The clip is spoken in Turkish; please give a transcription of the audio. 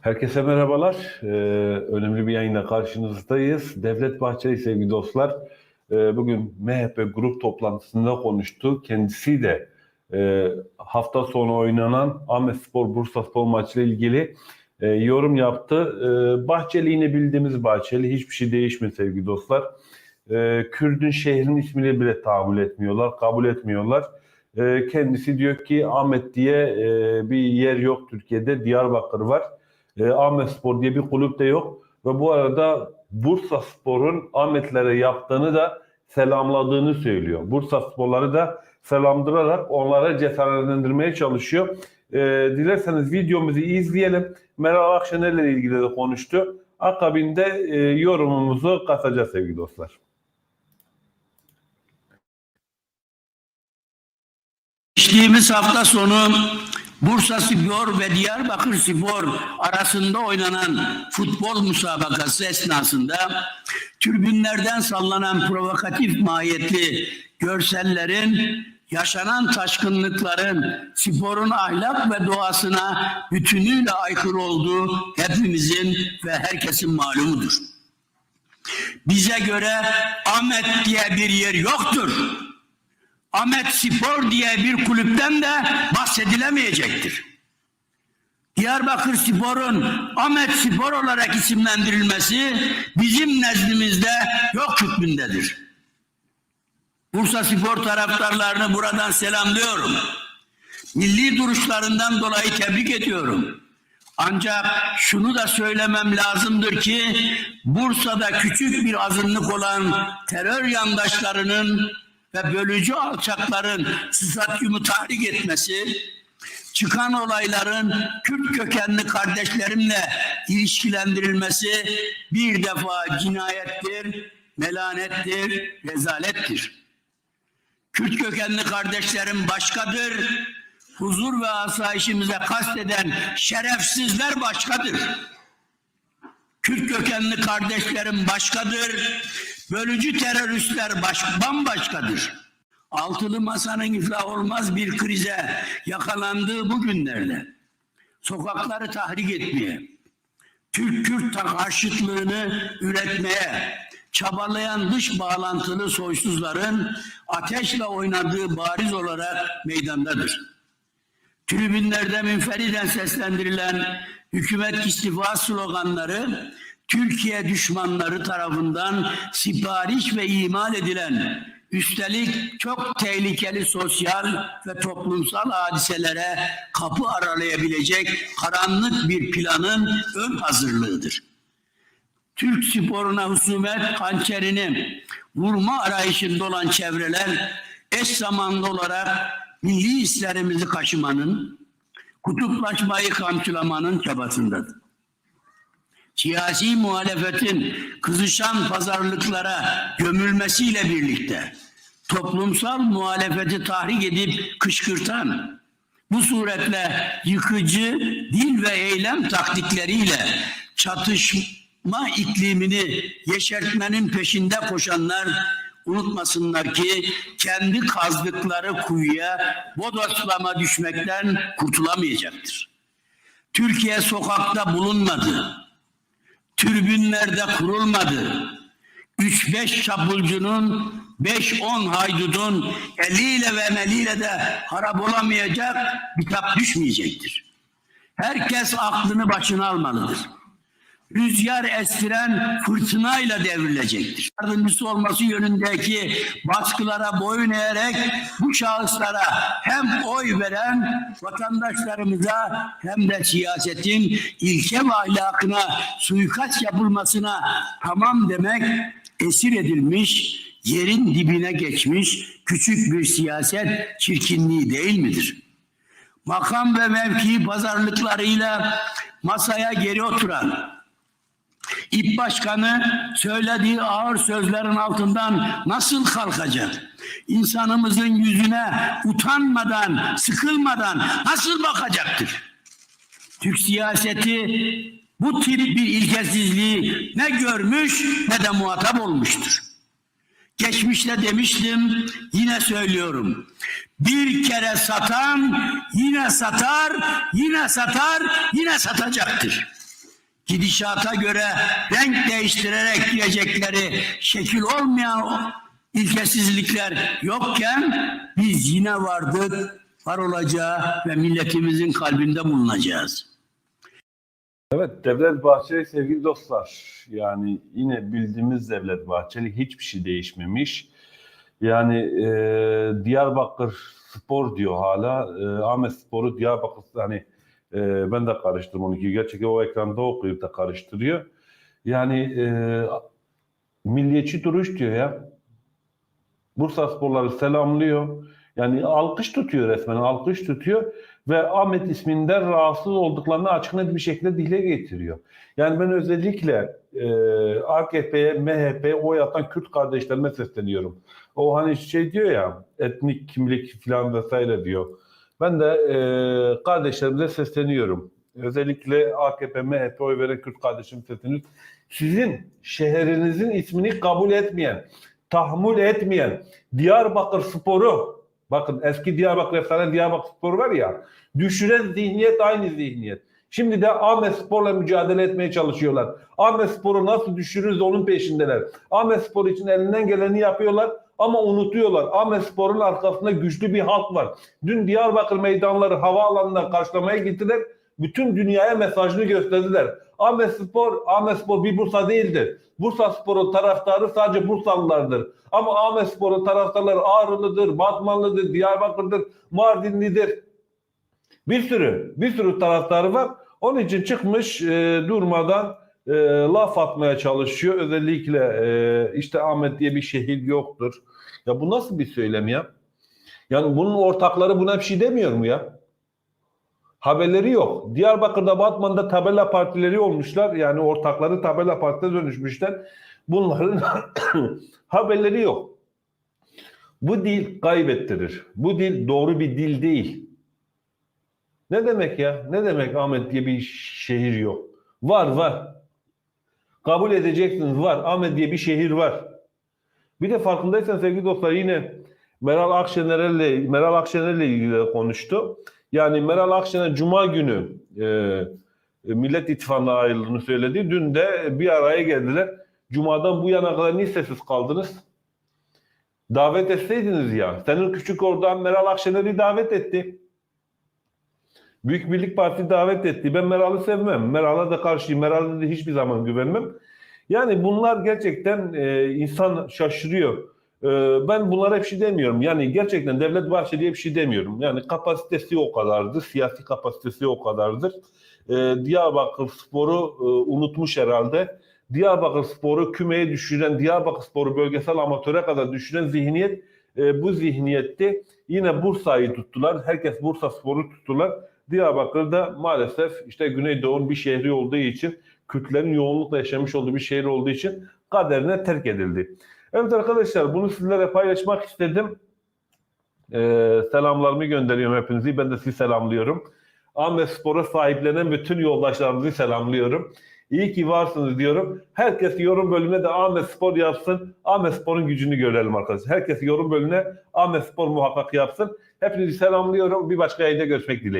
Herkese merhabalar. Ee, önemli bir yayınla karşınızdayız. Devlet Bahçeli sevgili dostlar. e, bugün MHP grup toplantısında konuştu. Kendisi de e, hafta sonu oynanan Ahmet Spor Bursa Spor maçıyla ilgili e, yorum yaptı. E, Bahçeli yine bildiğimiz Bahçeli. Hiçbir şey değişmiyor sevgili dostlar. E, Kürdün şehrin ismini bile tahammül etmiyorlar, kabul etmiyorlar. E, kendisi diyor ki Ahmet diye e, bir yer yok Türkiye'de. Diyarbakır var. E, Ahmet Spor diye bir kulüp de yok. Ve bu arada Bursa Spor'un Ahmetlere yaptığını da selamladığını söylüyor. Bursa Sporları da selamdırarak onlara cesaretlendirmeye çalışıyor. E, dilerseniz videomuzu izleyelim. Meral Akşener ile ilgili de konuştu. Akabinde e, yorumumuzu katacağız sevgili dostlar. Geçtiğimiz hafta sonu Bursa Spor ve Diyarbakır Spor arasında oynanan futbol müsabakası esnasında tribünlerden sallanan provokatif mahiyetli görsellerin yaşanan taşkınlıkların sporun ahlak ve doğasına bütünüyle aykırı olduğu hepimizin ve herkesin malumudur. Bize göre Ahmet diye bir yer yoktur. Ahmet Spor diye bir kulüpten de bahsedilemeyecektir. Diyarbakır Spor'un Ahmet Spor olarak isimlendirilmesi bizim nezdimizde yok hükmündedir. Bursa Spor taraftarlarını buradan selamlıyorum. Milli duruşlarından dolayı tebrik ediyorum. Ancak şunu da söylemem lazımdır ki Bursa'da küçük bir azınlık olan terör yandaşlarının ve bölücü alçakların stadyumu tahrik etmesi, çıkan olayların Kürt kökenli kardeşlerimle ilişkilendirilmesi bir defa cinayettir, melanettir, rezalettir. Kürt kökenli kardeşlerim başkadır, huzur ve asayişimize kasteden şerefsizler başkadır. Kürt kökenli kardeşlerim başkadır, bölücü teröristler baş, bambaşkadır. Altılı masanın iflah olmaz bir krize yakalandığı bu günlerde sokakları tahrik etmeye, Türk-Kürt karşıtlığını üretmeye çabalayan dış bağlantılı soysuzların ateşle oynadığı bariz olarak meydandadır. Tribünlerde münferiden seslendirilen hükümet istifa sloganları Türkiye düşmanları tarafından sipariş ve imal edilen üstelik çok tehlikeli sosyal ve toplumsal hadiselere kapı aralayabilecek karanlık bir planın ön hazırlığıdır. Türk sporuna husumet hançerini vurma arayışında olan çevreler eş zamanlı olarak milli hislerimizi kaşımanın, kutuplaşmayı kamçılamanın çabasındadır. Siyasi muhalefetin kızışan pazarlıklara gömülmesiyle birlikte toplumsal muhalefeti tahrik edip kışkırtan, bu suretle yıkıcı dil ve eylem taktikleriyle çatışma iklimini yeşertmenin peşinde koşanlar unutmasınlar ki kendi kazdıkları kuyuya bodoslama düşmekten kurtulamayacaktır. Türkiye sokakta bulunmadı. Tribünlerde kurulmadı. 3-5 çapulcunun, 5-10 haydudun eliyle ve emeliyle de harap olamayacak, bitap düşmeyecektir. Herkes aklını başına almalıdır rüzgar estiren fırtınayla devrilecektir. Yardımcısı olması yönündeki baskılara boyun eğerek bu şahıslara hem oy veren vatandaşlarımıza hem de siyasetin ilke ve ahlakına suikast yapılmasına tamam demek esir edilmiş, yerin dibine geçmiş küçük bir siyaset çirkinliği değil midir? Makam ve mevki pazarlıklarıyla masaya geri oturan, İP Başkanı söylediği ağır sözlerin altından nasıl kalkacak? İnsanımızın yüzüne utanmadan, sıkılmadan nasıl bakacaktır? Türk siyaseti bu tip bir ilkesizliği ne görmüş ne de muhatap olmuştur. Geçmişte demiştim, yine söylüyorum. Bir kere satan yine satar, yine satar, yine satacaktır. Gidişata göre renk değiştirerek girecekleri şekil olmayan ilkesizlikler yokken biz yine vardık, var olacağız ve milletimizin kalbinde bulunacağız. Evet, Devlet Bahçeli sevgili dostlar. Yani yine bildiğimiz Devlet Bahçeli hiçbir şey değişmemiş. Yani e, Diyarbakır Spor diyor hala. E, Ahmet Spor'u Diyarbakır hani e, ben de karıştırdım onu ki gerçekten o ekranda okuyup da karıştırıyor. Yani e, milliyetçi duruş diyor ya. Bursa Sporları selamlıyor. Yani alkış tutuyor resmen, alkış tutuyor ve Ahmet isminden rahatsız olduklarını açık net bir şekilde dile getiriyor. Yani ben özellikle e, AKP'ye, MHP'ye oy atan Kürt kardeşlerime sesleniyorum. O hani şey diyor ya, etnik kimlik falan vesaire diyor. Ben de e, kardeşlerimize sesleniyorum. Özellikle AKP, MHP oy veren Kürt kardeşim sesleniyorum. Sizin şehrinizin ismini kabul etmeyen, tahammül etmeyen Diyarbakır Sporu, bakın eski Diyarbakır efsane Diyarbakır Sporu var ya, düşüren zihniyet aynı zihniyet. Şimdi de Ahmet Spor'la mücadele etmeye çalışıyorlar. Ahmet Spor'u nasıl düşürürüz onun peşindeler. Ahmet Spor için elinden geleni yapıyorlar ama unutuyorlar. Ahmet Spor'un arkasında güçlü bir halk var. Dün Diyarbakır meydanları havaalanına karşılamaya gittiler. Bütün dünyaya mesajını gösterdiler. Ahmet Spor, Ahmet Spor bir Bursa değildir. Bursa Spor'un taraftarı sadece Bursalılardır. Ama Ahmet Spor'un taraftarları Ağrılı'dır, Batmanlı'dır, Diyarbakır'dır, Mardinli'dir. Bir sürü, bir sürü taraftarı var. Onun için çıkmış e, durmadan e, laf atmaya çalışıyor. Özellikle e, işte Ahmet diye bir şehir yoktur. Ya bu nasıl bir söylem ya? Yani bunun ortakları buna bir şey demiyor mu ya? Haberleri yok. Diyarbakır'da, Batman'da tabela partileri olmuşlar. Yani ortakları tabela partide dönüşmüşler. Bunların haberleri yok. Bu dil kaybettirir. Bu dil doğru bir dil değil. Ne demek ya? Ne demek Ahmet diye bir şehir yok? Var var. Kabul edeceksiniz var. Ahmet diye bir şehir var. Bir de farkındaysan sevgili dostlar yine Meral Akşener'le Meral Akşener'le ilgili konuştu. Yani Meral Akşener Cuma günü e, Millet İttifakı'na ayrıldığını söyledi. Dün de bir araya geldiler. Cuma'dan bu yana kadar niye sessiz kaldınız? Davet etseydiniz ya. Senin küçük oradan Meral Akşener'i davet etti. Büyük Birlik Partisi davet etti. Ben Meral'ı sevmem. Meral'a da karşıyım. Meral'a da hiçbir zaman güvenmem. Yani bunlar gerçekten e, insan şaşırıyor. E, ben bunlara bir şey demiyorum. Yani gerçekten Devlet Bahçeli'ye bir şey demiyorum. Yani kapasitesi o kadardır. Siyasi kapasitesi o kadardır. E, Diyarbakır Spor'u e, unutmuş herhalde. Diyarbakır Spor'u kümeye düşüren, Diyarbakır Spor'u bölgesel amatöre kadar düşüren zihniyet e, bu zihniyetti. Yine Bursa'yı tuttular. Herkes Bursa Spor'u tuttular. Diyarbakır'da maalesef işte Güneydoğu'nun bir şehri olduğu için Kürtlerin yoğunlukla yaşamış olduğu bir şehir olduğu için kaderine terk edildi. Evet arkadaşlar bunu sizlere paylaşmak istedim. Ee, selamlarımı gönderiyorum hepinizi. Ben de sizi selamlıyorum. Ahmet Spor'a sahiplenen bütün yoldaşlarımızı selamlıyorum. İyi ki varsınız diyorum. Herkes yorum bölümüne de Ahmet Spor yapsın. Ahmet Spor'un gücünü görelim arkadaşlar. Herkes yorum bölümüne Ahmet Spor muhakkak yapsın. Hepinizi selamlıyorum. Bir başka yayında görüşmek dileğiyle.